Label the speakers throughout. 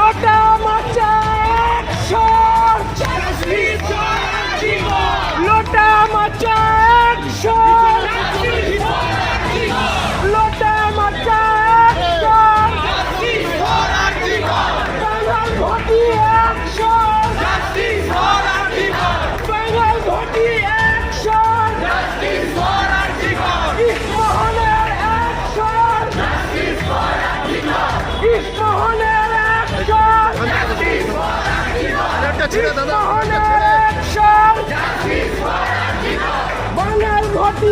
Speaker 1: লোটা মাচা একশো।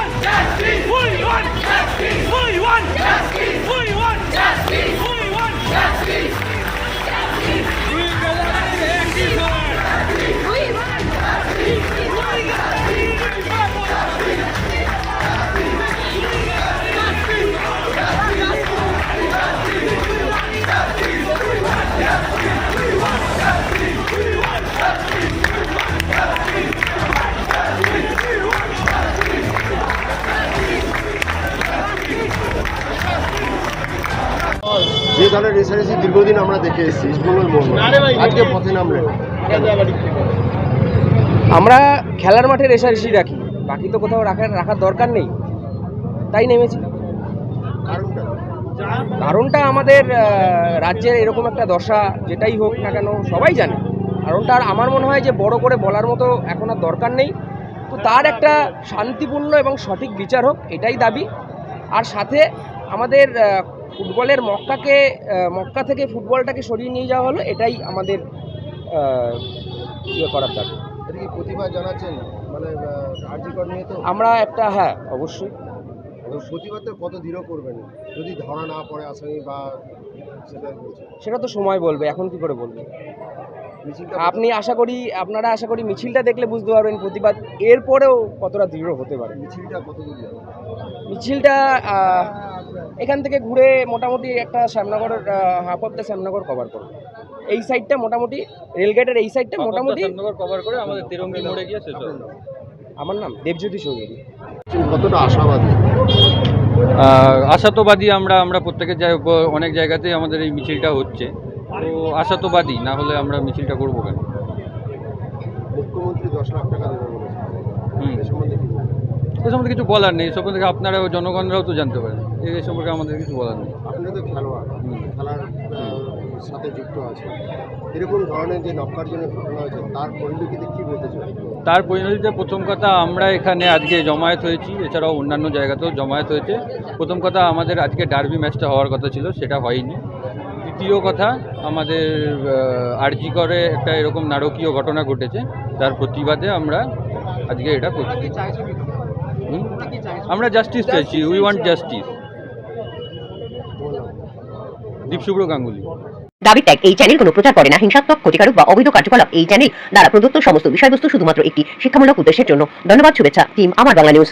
Speaker 1: want justice. We want justice. We want justice.
Speaker 2: দলের রেসারেসি দীর্ঘদিন আমরা দেখে এসেছি ইস্টবেঙ্গল মোহন আজকে পথে নামলেন
Speaker 3: আমরা খেলার মাঠে রেশারেশি রাখি বাকি তো কোথাও রাখার রাখার দরকার নেই। তাই নেমেছি।
Speaker 2: কারণটা?
Speaker 3: কারণটা আমাদের রাজ্যের এরকম একটা দশা যেটাই হোক না কেন সবাই জানে। কারণটা আর আমার মনে হয় যে বড় করে বলার মতো এখন আর দরকার নেই। তো তার একটা শান্তিপূর্ণ এবং সঠিক বিচার হোক এটাই দাবি। আর সাথে আমাদের ফুটবলের মক্কাকে মক্কা থেকে ফুটবলটাকে সরিয়ে নিয়ে যাওয়া হলো এটাই আমাদের ইয়ে করার দাবি।
Speaker 2: প্রতিভা জানাচ্ছেন? মানে
Speaker 3: আমরা একটা হ্যাঁ অবশ্যই।
Speaker 2: প্রতিবাদটা কত দৃঢ় করবেন? যদি ধরা না পড়ে আসামি বা সেটা
Speaker 3: তো সময় বলবে এখন কি করে বলবে? আপনি আশা করি আপনারা আশা করি মিছিলটা দেখলে বুঝতে পারবেন প্রতিবাদ। এরপরেও কতটা দৃঢ় হতে পারে।
Speaker 2: মিছিলটা
Speaker 3: মিছিলটা এখান থেকে ঘুরে মোটামুটি একটা Shyamnagar half of the Shyamnagar cover করবে এই সাইডটা মোটামুটি রেলগেটের এই সাইডটা মোটামুটি
Speaker 4: কভার করে আমাদের তিরঙ্গি মোড়ে গিয়ে শেষ হবে।
Speaker 3: আমার নাম দেবজ্যোতি চৌধুরী।
Speaker 2: কতটা আশাবাদী?
Speaker 4: আশাতবাদী আমরা আমরা প্রত্যেকের জায়গায় অনেক জায়গাতেই আমাদের এই মিছিলটা হচ্ছে। তো আশাতবাদী না হলে আমরা মিছিলটা করব কেন?
Speaker 2: মুখ্যমন্ত্রী দশ লাখ টাকা দেবে
Speaker 4: হুম।
Speaker 2: এ সম্বন্ধে
Speaker 4: কিছু বলার নেই সম্বন্ধে আপনারা জনগণরাও তো জানতে পারেন। এই সম্পর্কে আমাদের কিছু বলার নেই।
Speaker 2: আপনি তো খেলোয়াড় খেলার সাথে যুক্ত আছে। এরকম ধরনের যে নক্কার জন্য ঘটনা হয়েছে তার পরিপ্রেক্ষিতে কি বলতে চাই
Speaker 4: তার পরিণতিতে প্রথম কথা আমরা এখানে আজকে জমায়েত হয়েছি এছাড়াও অন্যান্য জায়গাতেও জমায়েত হয়েছে। প্রথম কথা আমাদের আজকে ডার্বি ম্যাচটা হওয়ার কথা ছিল সেটা হয়নি। দ্বিতীয় কথা আমাদের আরজি করে একটা এরকম নারকীয় ঘটনা ঘটেছে তার প্রতিবাদে আমরা আজকে এটা করছি। আমরা জাস্টিস চাইছি? We want justice Dipshubhra Ganguly.
Speaker 5: দাবি ত্যাগ এই চ্যানেল কোনো প্রচার করে না হিংসাত্মক ক্ষতিকারক বা অবৈধ কার্যকলাপ এই চ্যানেল দ্বারা প্রদত্ত সমস্ত বিষয়বস্তু শুধুমাত্র একটি শিক্ষামূলক উদ্দেশ্যের জন্য। ধন্যবাদ শুভেচ্ছা টিম আমার বাংলা নিউজ